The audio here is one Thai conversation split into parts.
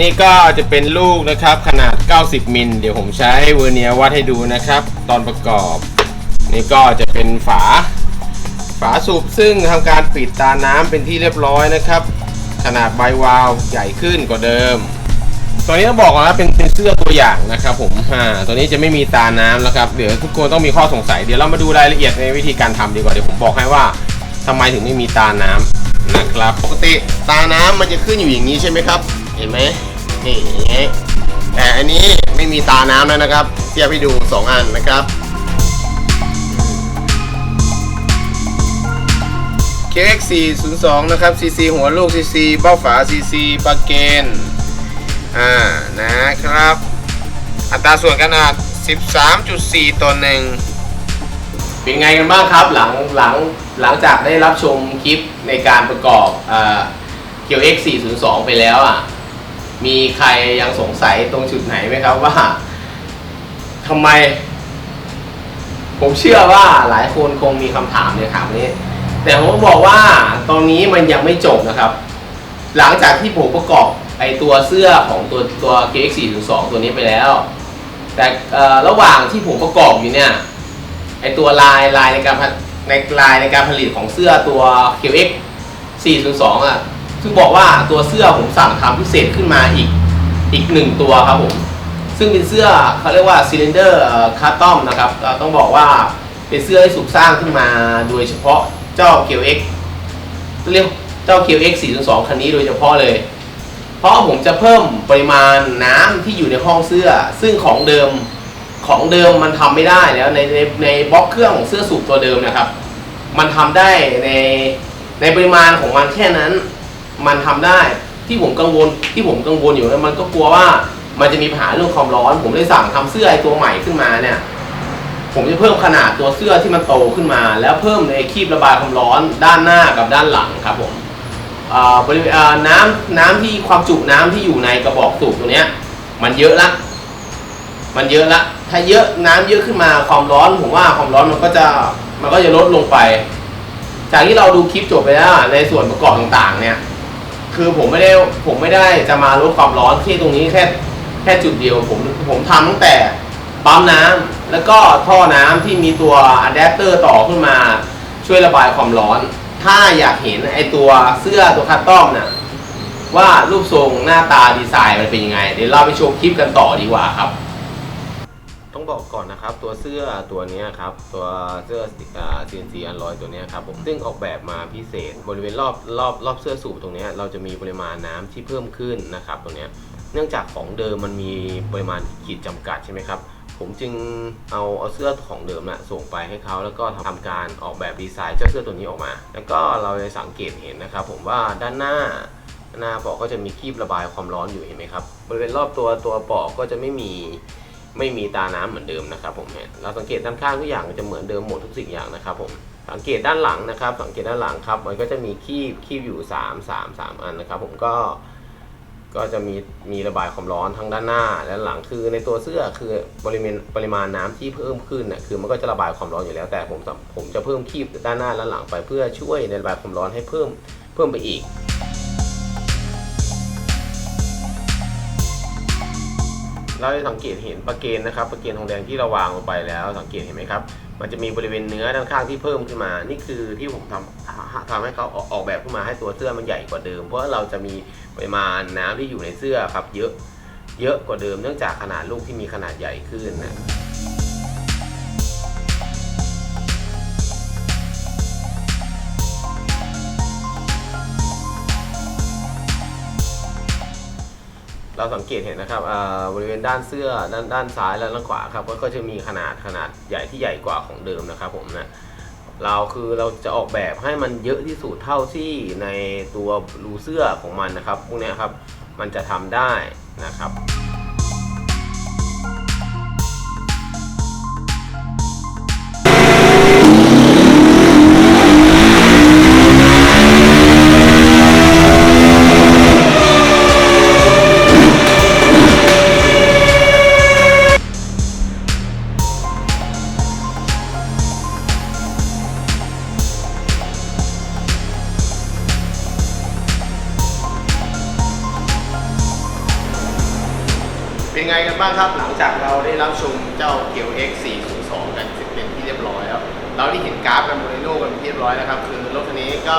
นี่ก็จะเป็นลูกนะครับขนาด 90 มิล เดี๋ยวผมใช้เวอร์เนียวัดให้ดูนะครับ ตอนประกอบ นี่ก็จะเป็นฝา ฝาสูบซึ่งทำการปิดตาน้ำเป็นที่เรียบร้อยนะครับ ขนาดใบวาล์วใหญ่ขึ้นกว่าเดิม ตัวนี้ต้องบอกนนะเป็นเป็นเสื้อตัวอย่างนะครับผมอ่าตัวนี้จะไม่มีตาน้ำแล้วครับ เดี๋ยวทุกคนต้องมีข้อสงสัย เดี๋ยวเรามาดูรายละเอียดในวิธีการทำดีกว่า เดี๋ยวผมบอกให้ว่าทำไมถึงไม่มีตาน้ำนะครับ ปกติตาน้ำมันจะขึ้นอยู่อย่างนี้ใช่ไหมครับ เห็นไหมนี่อย่างงี้แต่อันนี้ไม่มีตาน้ำแล้วนะครับ เทียบให้ดู 2 อันนะครับ KX 402 นะครับ CC หัวลูก CC เบ้าฝา CC ปากเกนอ่านะครับ อัตราส่วนขนาด 13.4 ต่อหนึ่งเป็นไงกันบ้างครับหลังหลังหลังจากได้รับชมคลิปในการประกอบเอ่อ QX 402 ไปแล้วอะ มีใครยังสงสัยตรงจุดไหนไหมครับว่าทำไม ผมเชื่อว่าหลายคนคงมีคำถามในถามนี้ แต่ผมบอกว่าตอนนี้มันยังไม่จบนะครับ หลังจากที่ผมประกอบไอตัวเสื้อของตัวตัว KX 4 2ตัวนี้ไปแล้ว แต่ระหว่างที่ผมประกอบอยู่เนี่ยไอตัวลายลายในการผลในลายในการผลิตของเสื้อตัว QX 402อะ ซึ่งบอกว่าตัวเสื้อผมสั่งทำพิเศษขึ้นมาอีกอีกหนึ่งตัวครับผม ซึ่งเป็นเสื้อเขาเรียกว่าซิลินเดอร์คาร์ตอมนะครับ ต้องบอกว่าเป็นเสื้อที่ถูกสร้างขึ้นมาโดยเฉพาะเจ้า QX เอ็กเรียกเจ้า QX 402คันนี้โดยเฉพาะเลย เพราะผมจะเพิ่มปริมาณน้ำที่อยู่ในห้องเสื้อ ซึ่งของเดิมของเดิมมันทำไม่ได้แล้วในในในบล็อกเครื่องของเสื้อสูบตัวเดิมนะครับ มันทำได้ในในปริมาณของมันแค่นั้น มันทำได้ที่ผมกังวลที่ผมกังวลอยู่นะมันก็กลัวว่ามันจะมีปัญหาเรื่องความร้อน ผมเลยสั่งทำเสื้อไอตัวใหม่ขึ้นมาเนี่ย ผมจะเพิ่มขนาดตัวเสื้อที่มันโตขึ้นมา แล้วเพิ่มในคีบระบายความร้อนด้านหน้ากับด้านหลังครับผมบริเวณอ่าน้ำน้ำที่ความจุน้ำที่อยู่ในกระบอกสูบตัวเนี้ย มันเยอะละ มันเยอะละ ถ้าเยอะน้ำเยอะขึ้นมาความร้อน ผมว่าความร้อนมันก็จะมันก็จะลดลงไป จากที่เราดูคลิปจบไปแล้วในส่วนประกอบต่างๆ เนี่ย คือผมไม่ได้ผมไม่ได้จะมาลดความร้อนที่ตรงนี้แค่แค่จุดเดียวผมผมทำตั้งแต่ปั๊มน้ำแล้วก็ท่อน้ำที่มีตัวอะแดปเตอร์ต่อขึ้นมาช่วยระบายความร้อน ถ้าอยากเห็นไอตัวเสื้อตัวคัตตอมเนี่ยว่ารูปทรงหน้าตาดีไซน์มันเป็นยังไง เดี๋ยวเราไปชมคลิปกันต่อดีกว่าครับ บอกก่อนนะครับ ตัวเสื้อตัวนี้ครับ ตัวเสื้ออ่า CNC อันลอยตัวนี้ครับผมซึ่งออกแบบมาพิเศษ บริเวณรอบรอบรอบเสื้อสูบตรงนี้เราจะมีปริมาณน้ำที่เพิ่มขึ้นนะครับตรงนี้เนื่องจากของเดิมมันมีปริมาณขีดจำกัดใช่ไหมครับผมจึงเอาเอาเสื้อของเดิมนะส่งไปให้เขาแล้วก็ทำการออกแบบดีไซน์เจ้าเสื้อตัวนี้ออกมา แล้วก็เราจะสังเกตเห็นนะครับ ผมว่าด้านหน้าหน้าปอกก็จะมีคีบระบายความร้อนอยู่เห็นไหมครับบริเวณรอบตัวตัวปอกก็จะไม่มี ไม่มีตาน้ำเหมือนเดิมนะครับผมเราสังเกตด้านข้างทุกอย่างจะเหมือนเดิมหมดทุกสิ่งอย่างนะครับผมสังเกตด้านหลังนะครับ สังเกตด้านหลังครับ มันก็จะมีคีบคีบอยู่3 3 3 อันนะครับ ผมก็ก็จะมีมีระบายความร้อนทั้งด้านหน้าและหลังคือในตัวเสื้อคือปริมาณปริมาณน้ำที่เพิ่มขึ้นน่ะคือมันก็จะระบายความร้อนอยู่แล้วแต่ผมผมจะเพิ่มคีบด้านหน้าและหลังไปเพื่อช่วยในระบายความร้อนให้เพิ่มเพิ่มไปอีก เราจะสังเกตเห็นประเกนนะครับประเกนทองแดงที่เราวางลงไปแล้ว สังเกตเห็นไหมครับ มันจะมีบริเวณเนื้อด้านข้างที่เพิ่มขึ้นมา นี่คือที่ผมทำทำให้เขาออกแบบขึ้นมาให้ตัวเสื้อมันใหญ่กว่าเดิม เพราะเราจะมีปริมาณน้ำที่อยู่ในเสื้อครับ เยอะเยอะกว่าเดิมเนื่องจากขนาดลูกที่มีขนาดใหญ่ขึ้นนะ เราสังเกตเห็นนะครับอ่าบริเวณด้านเสื้อด้านด้านซ้ายและด้านขวาครับก็จะมีขนาดขนาดใหญ่ที่ใหญ่กว่าของเดิมนะครับผมนะเราคือเราจะออกแบบให้มันเยอะที่สุดเท่าที่ในตัวรูเสื้อของมันนะครับพวกนี้ครับมันจะทำได้นะครับ เป็นไงกันบ้างครับหลังจากเราได้รับชมเจ้าเกียว X 402กันเสร็จเป็นที่เรียบร้อยแล้วเราได้เห็นกราฟกันบนในโลกกันเป็นที่เรียบร้อยแล้วครับคือรถคันนี้ก็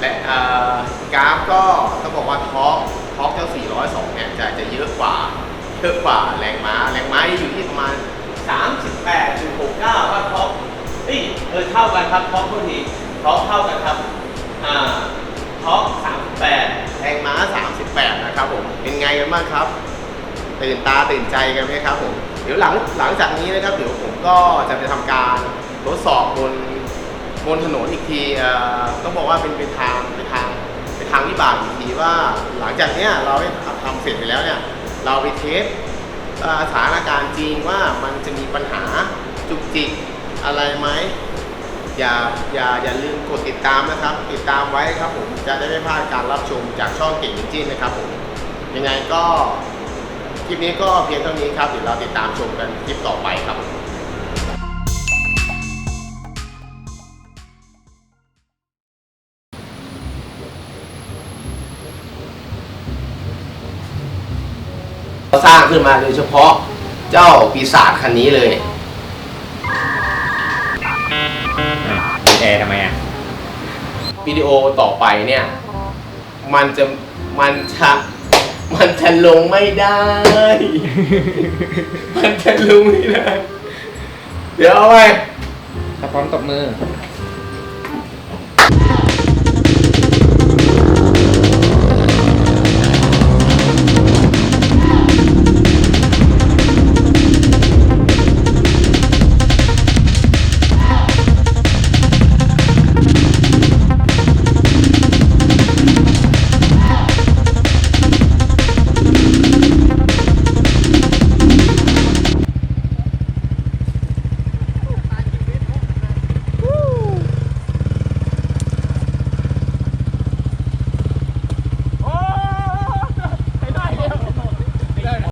และกราฟก็ต้องบอกว่าท็อปท็อปเจ้า 402เนี่ยจะจะเยอะกว่าเยอะกว่าแรงม้าแรงม้าอยู่ที่ประมาณ 38.69ครับท็อปเอ้ยเออเท่ากันครับท็อปทุกทีท็อปเท่ากันครับอ่าท็อป38แรงม้า 38 นะครับผมเป็นไงกันบ้างครับ ตื่นตาตื่นใจกันไหมครับผมเดี๋ยวหลังหลังจากนี้นะครับเดี๋ยวผมก็จะไปทำการทดสอบบนบนถนนอีกทีเอ่อต้องบอกว่าเป็นเป็นทางเป็นทางเป็นทางวิบากอีกทีว่าหลังจากเนี้ยเราได้ทำเสร็จไปแล้วเนี่ยเราไปเทสสถานการณ์จริงว่ามันจะมีปัญหาจุกจิกอะไรไหมอย่าอย่าอย่าลืมกดติดตามนะครับ ติดตามไว้ครับผมจะได้ไม่พลาดการรับชมจากช่องเก่งจริงนะครับผมยังไงก็ ลิปนี้ก็เพียงเท่านี้ครับเดี๋ยวเราติดตามชมกันคลิปต่อไปครับสร้างขึ้นมาโดยเฉพาะเจ้าปีศาจคันนี้เลยมีแอร์ทำไมอะวิดีโอต่อไปเนี่ย มันจะมันจะ มันจะลงไม่ได้ มันจะลงไม่ได้ เดี๋ยวเอาไปถ้าพร้อมตบมือ